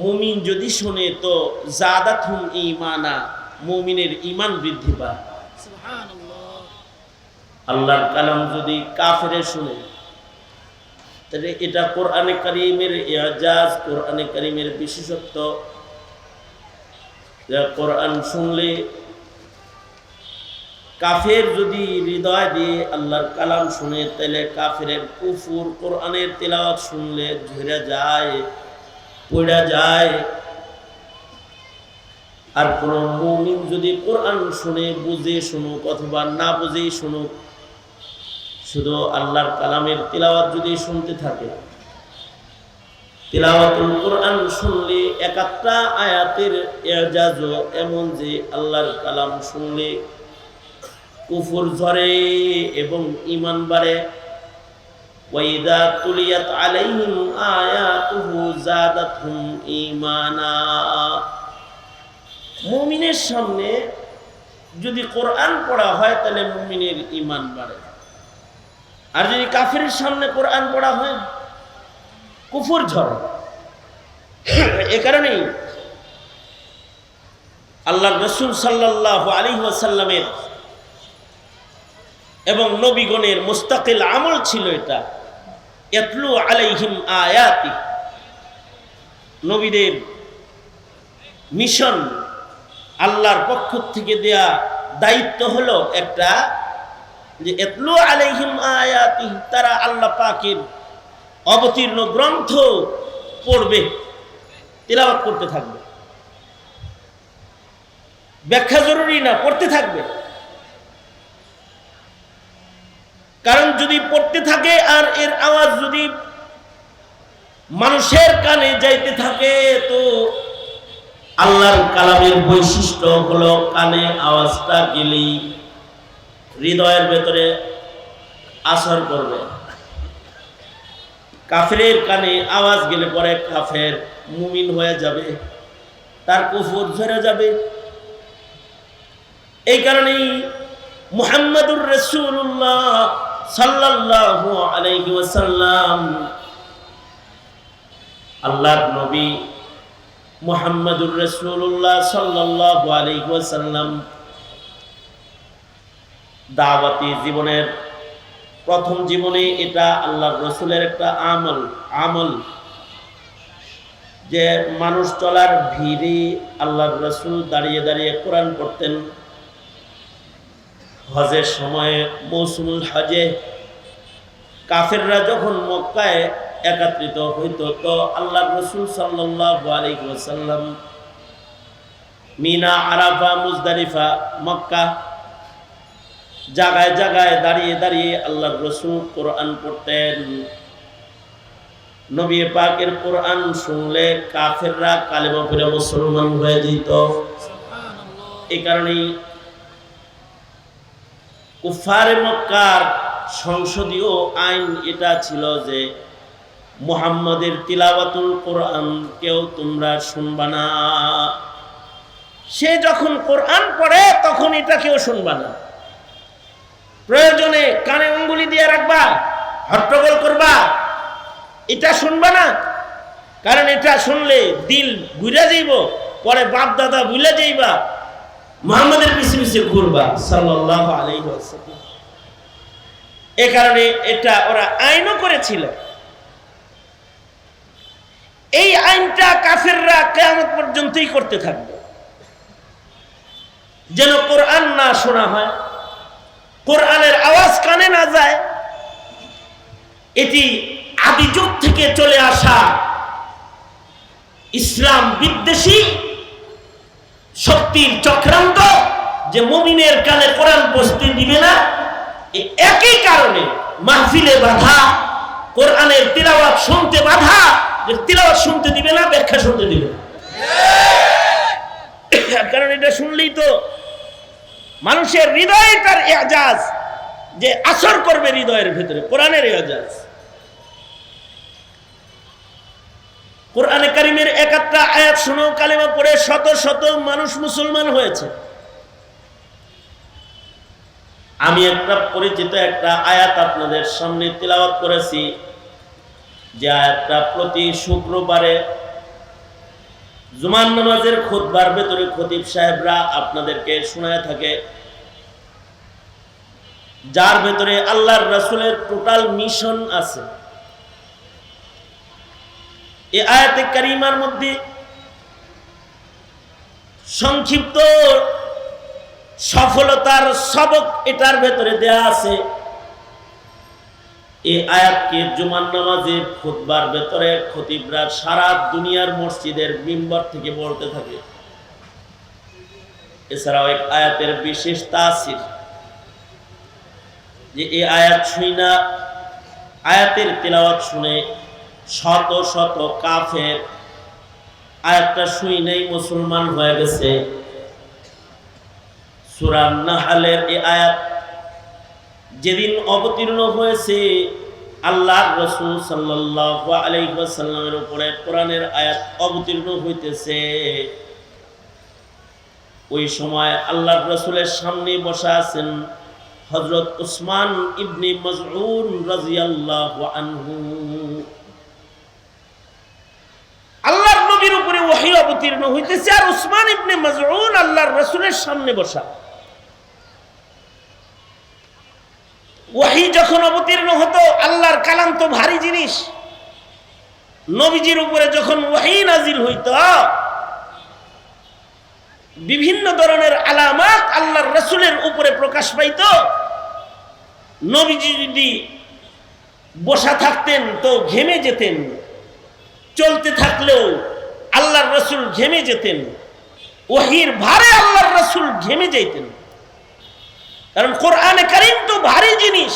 মুমিন যদি শোনে তো জাদাত হুম ইমানা মুমিনের ইমান বৃদ্ধি পায়। আল্লাহর কালাম যদি কাফেরে শুনে তাহলে এটা কোরআনে কারিমের এজাজ কোরআনে কারিমের বিশেষত্ব। কোরআন শুনলে কাফের যদি হৃদয় দিয়ে আল্লাহর কালাম শুনে তাহলে কাফের কুফুর কোরআনের তেলাওয়াত শুনলে ঝরে যায়। পড়া যায়। আর কোন মুমিন যদি কোরআন শুনে, বুঝে শুনুক অথবা না বুঝেই শুনুক, শুধু আল্লাহর কালামের তিলাওয়াত যদি শুনতে থাকে, তিলাওয়াতুল কোরআন শুনলে একাত্তা আয়াতের এজাজ এমন যে আল্লাহর কালাম শুনলে কুফুর ঝরে এবং ইমান বাড়ে। ওয়াইদা তুলিয়াত আলাইহিম আয়াতুহু জাদাতহুম ঈমানা মুমিনের সামনে যদি কোরআন পড়া হয়, তাহলে মুমিনের ইমান বাড়ে। আর যদি কাফের সামনে কোরআন পড়া হয়, কুফুর ঝড়। এ কারণেই আল্লাহ রসুল সাল্লাহ আলী ওয়াসাল্লামের এবং নবীগণের মুস্তাকিল আমল ছিল এটা। আয়াতি। নবীদের মিশন আল্লাহর পক্ষ থেকে দেয়া দায়িত্ব হলো একটা যে এতলু আলাইহিম আয়াতি, তারা আল্লাহ পাকের অবতীর্ণ গ্রন্থ পড়বে, তেলাওয়াত করতে থাকবে। ব্যাখ্যা জরুরি না, পড়তে থাকবে। কারণ যদি পড়তে থাকে আর এর আওয়াজ যদি মানুষের কানে যাইতে থাকে, তো আল্লাহর কালামের বৈশিষ্ট্য হলো কানে আওয়াজটা গেলেই হৃদয়ের ভেতরে আসর করবে কাফের কানে আওয়াজ গেলে পরে কাফের মুমিন হয়ে যাবে, তার কুফুর ঝরে যাবে। এই কারণেই মুহাম্মাদুর রসুল্লাহ সাল্লাল্লাহু আলাইহি ওয়াসাল্লাম, আল্লাহর নবী মুহাম্মাদুর রসুল্লাহ সাল্লাল্লাহু আলাইহি ওয়াসাল্লাম দাওয়াতি জীবনের প্রথম জীবনে এটা আল্লাহর রসুলের একটা আমল আমল যে মানুষ চলার ভিড়ে আল্লাহর রসুল দাঁড়িয়ে দাঁড়িয়ে কোরআন পড়তেন। হজের সময়ে মৌসুমুল হজে কাফেররা যখন মক্কায় একত্রিত হইত, তো আল্লাহ রসুল আলাইসাল্লাম মিনা, আরাফা মুজদারিফা মক্কা জায়গায় জায়গায় দাঁড়িয়ে দাঁড়িয়ে আল্লাহ রসুল কোরআন পড়তেন। নবী পাকের কোরআন শুনলে কাফেররা কালেমা পড়ে মুসলমান হয়ে যেত। এই কারণেই কুফারে মক্কার সংসদীয় আইন এটা ছিল যে মুহাম্মাদের তিলাওয়াতুল কোরআন কেউ তোমরা শুনবা না। সে যখন কোরআন পড়ে, তখন এটা কেউ শুনবা না। প্রয়োজনে কানে অঙ্গুলি দিয়ে রাখবা হট্টগোল করবা, এটা শুনবা না। কারণ এটা শুনলে দিল ঘুরে যাইব, পরে বাপ দাদা ভুলে যাইবা মোহাম্মদের পিছিয়ে পিছিয়ে ঘুরবা সাল্লাহ ওয়াসাল্লাম। এ কারণে এটা ওরা আইনও করেছিল। এই আইনটা কাফেররা কেয়ামত পর্যন্তই করতে থাকবে। যেন কোরআন না শোনা হয়, কোরআনের আওয়াজ কানে না যায়, এটি আদিযুগ থেকে চলে আসা ইসলাম বিদ্বেষী শক্তির চক্রান্ত যে মমিনের কানে কোরআন বসতে দিবে না একই কারণে মাহফিলে বাধা, কোরআনের তিলাওয়াত শুনতে বাধা, যে তিলাওয়াত শুনতে দিবে না, ব্যাখ্যা শুনতে দিবে কারণ এটা শুনলেই তো মানুষের হৃদয় তার এজাজ, যে আসর করবে হৃদয়ের ভেতরে, কোরআনের এজাজ। কোরআনে কারিমের একাত্রা আয়াত শুনো কালেমা পড়ে শত শত মানুষ মুসলমান হয়েছে। আমি একটা পরিচিত একটা আয়াত আপনাদের সামনে তিলাওয়াত করেছি। যে আয়াতটা প্রতি শুক্রবারে জুমান নামাজের খুতবার ভেতরে খতিব সাহেবরা আপনাদেরকে শোনায় থাকে। যার ভেতরে আল্লাহর রাসুলের টোটাল মিশন আছে। এই আয়াতে কারিমার মধ্যে সংক্ষিপ্ত সফলতার সবক এটার ভেতরে দেয়া আছে। এই আয়াতকে জুমান নামাজের খুতবার ভেতরে খতিবরা সারা দুনিয়ার মসজিদের মিম্বর থেকে বলতে থাকে। এছাড়াও এক আয়াতের বিশেষ তাসির, যে এই আয়াত শুই না, আয়াতের তেলাওয়াত শুনে শত শত কাফের। আয়াতটা শুই নেই, মুসলমান হয়ে গেছে। সুরান নাহালের আয়াত যেদিন অবতীর্ণ হয়েছে আল্লাহ রসুল সাল্লাহ আলাইসাল্লামের উপরে কোরআনের আয়াত অবতীর্ণ হইতেছে। ওই সময় আল্লাহ রসুলের সামনে বসা আছেন হজরত উসমান ইবনি মজউন রাজিয়াল্লাহু আনহু আল্লাহর নবীর উপরে ওহী অবতীর্ণ হইতেছে আর উসমান ইবনে মজউন আল্লাহর রসুলের সামনে বসা। ওয়াহি যখন অবতীর্ণ হতো, আল্লাহর কালাম তো ভারী জিনিস। নবীজির উপরে যখন ওয়াহি নাজিল হইত, বিভিন্ন ধরনের আলামাত আল্লাহর রসুলের উপরে প্রকাশ পাইত। নবীজি যদি বসা থাকতেন তো ঘেমে যেতেন, চলতে থাকলেও আল্লাহর রসুল ঘেমে যেতেন। ওহির ভারে আল্লাহর রসুল ঘেমে যাইতেন। কারণ কোরআনে কারিম তো ভারী জিনিস।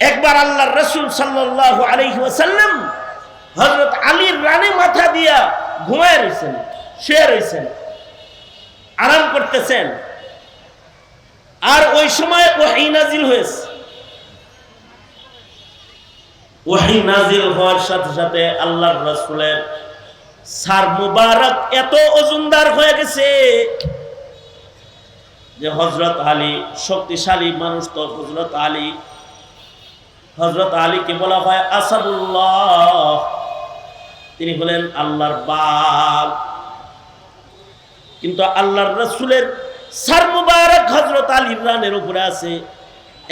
একবার আল্লাহর রসুল সাল্লাহ আলহি হজরত আলীর রানে মাথা দিয়া ঘুমায় রয়েছেন শুয়ে রয়েছেন আরাম করতেছেন। আর ওই সময় ওয়াহি নাজিল হয়েছে। ওয়াহি নাজিল হওয়ার সাথে সাথে আল্লাহর রসুলের সার মুবারক এত ওজনদার হয়ে গেছে যে হজরত আলী, শক্তিশালী মানুষ তো হজরত আলী। হজরত আলীকে বলা হয় আসাদুল্লাহ। তিনি হলেন আল্লাহর বাল কিন্তু আল্লাহর রসুলের সার মুবারক হজরত আলীর রানের উপরে আছে।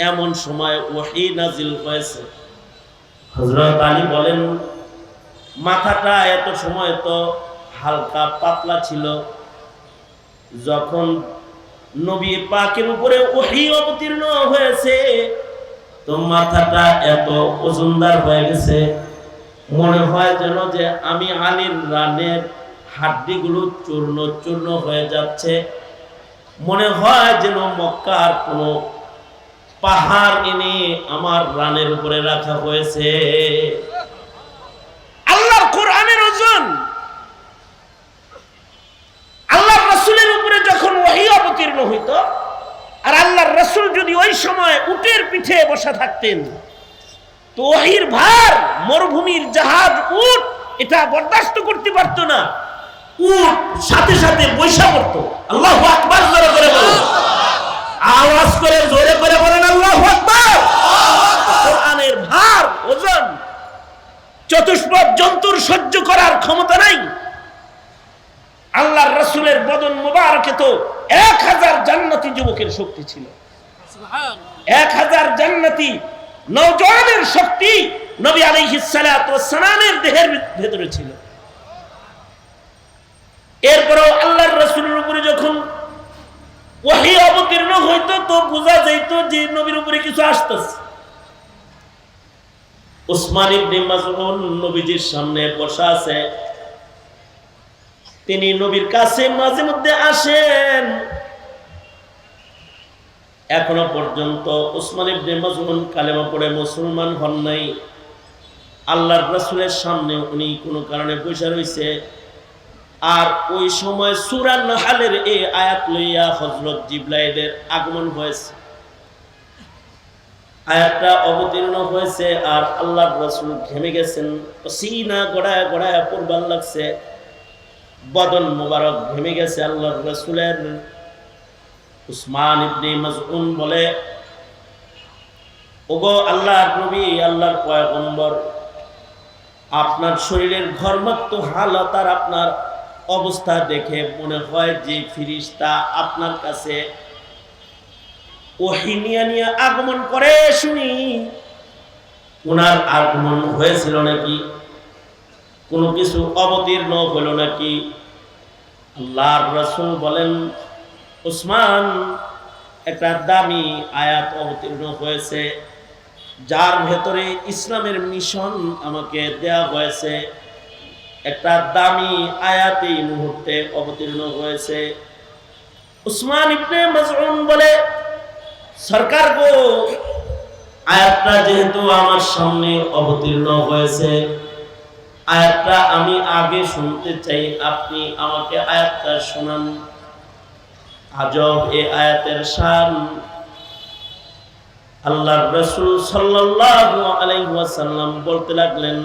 এমন সময় ওহি নাজিল হয়েছে। হজরত আলী বলেন, মাথাটা এত সময় তো হালকা পাতলা ছিল। যখন নবী পাকের উপরে ওহি অবতীর্ণ হয়েছে, তো মাথাটা এত ওজনদার হয়ে গেছে। মনে হয় যেন যে আমি আলীর রানের হাড্ডিগুলো চূর্ণ চূর্ণ হয়ে যাচ্ছে। মনে হয় যেন মক্কার কোনো পাহাড় এনে আমার রানের উপরে রাখা হয়েছে। আল্লাহর কোরআনের ওজন। আল্লাহর রসুলের উপরে যখন ওহি অবতীর্ণ হইত, আর আল্লাহর রসুল যদি ওই সময় উটের পিঠে বসা থাকতেন, তো ওহির ভার, মরুভূমির জাহাজ, উট, এটা বরদাস্ত করতে পারত না। উট সাথে সাথে বৈশা পড়ত আল্লাহ আকবার জোরে করে বলেন আওয়াজ করে জোরে করে বলেন আল্লাহ আকবার কোরআনের ভার ওজন চতুষ্পদ জন্তুর সহ্য করার ক্ষমতা নাই। আল্লাহর রসুলের বদন মুবারকে তো এক হাজার জান্নাতি যুবকের শক্তি ছিল। এক হাজার জান্নাতি নৌজওয়ানের শক্তি নবী আলী হিসালামের দেহের ভেতরে ছিল। এরপরেও আল্লাহর রসুলের উপরে যখন ওয়াহি অবতীর্ণ হইতো তো বোঝা যাইতো যে নবীর উপরে কিছু আসতেছে। উসমান ইবনে মাজউন নবীজির সামনে বসা আছে। তিনি নবীর কাছে মাঝে মধ্যে আসেন। এখনও পর্যন্ত উসমান ইবনে মাজউন কালেমা পড়ে মুসলমান হন নাই। আল্লাহর রাসূলের সামনে উনি কোনো কারণে বসে রইছে আর ওই সময় সূরা নাহালের এই আয়াত লইয়া হযরত জিবরাইলের আগমন হয়েছে। আয়াতটা অবতীর্ণ হয়েছে আর আল্লাহর রাসূল ঘেমে গেছেন। পসিনা গড়ায় গড়ায় পড়বার লাগছে। বদন মোবারক ঘেমে গেছে আল্লাহর রাসূলের। উসমান ইবনে বলে, ওগো নবী, আল্লাহর পয়গম্বর, আপনার শরীরের ঘর্মাক্ত হালত আর আপনার অবস্থা দেখে মনে হয় যে ফিরিস্তা আপনার কাছে ওহিনিয়া নিয়ে আগমন করে শুনি। ওনার আগমন হয়েছিল নাকি? কোনো কিছু অবতীর্ণ হল নাকি? আল্লাহর রসুল বলেন, উসমান, একটা দামি আয়াত অবতীর্ণ হয়েছে, যার ভেতরে ইসলামের মিশন আমাকে দেয়া হয়েছে। একটা দামি আয়াত এই মুহূর্তে অবতীর্ণ হয়েছে। উসমান ইবনে মাজউন বলে সরকার গো আয়াতটা যেহেতু আমার সামনে অবতীর্ণ হয়েছে, আয়াতটা আমি আগে শুনতে চাই, আপনি আমাকে আয়াতটা শোনান। আজব এ আয়াতের শান। আল্লাহর রসুল সাল্লাল্লাহু আলাইহি ওয়াসাল্লাম বলতে লাগলেন